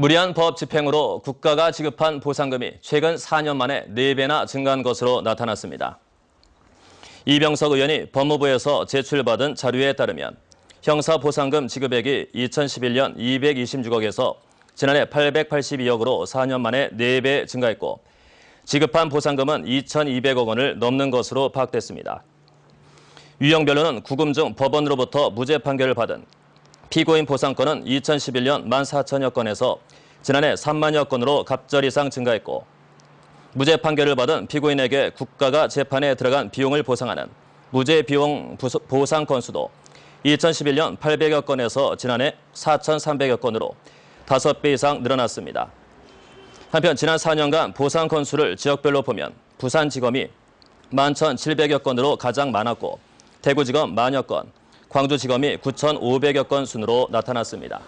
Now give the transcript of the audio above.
무리한 법 집행으로 국가가 지급한 보상금이 최근 4년 만에 4배나 증가한 것으로 나타났습니다. 이병석 의원이 법무부에서 제출받은 자료에 따르면 형사보상금 지급액이 2011년 226억에서 지난해 882억으로 4년 만에 4배 증가했고 지급한 보상금은 2,200억 원을 넘는 것으로 파악됐습니다. 유형별로는 구금 중 법원으로부터 무죄 판결을 받은 피고인 보상건은 2011년 14,000여 건에서 지난해 3만여 건으로 갑절 이상 증가했고 무죄 판결을 받은 피고인에게 국가가 재판에 들어간 비용을 보상하는 무죄 비용 보상 건수도 2011년 800여 건에서 지난해 4,300여 건으로 5배 이상 늘어났습니다. 한편 지난 4년간 보상 건수를 지역별로 보면 부산지검이 11,700여 건으로 가장 많았고 대구지검 만여 건, 광주지검이 9,500여 건 순으로 나타났습니다.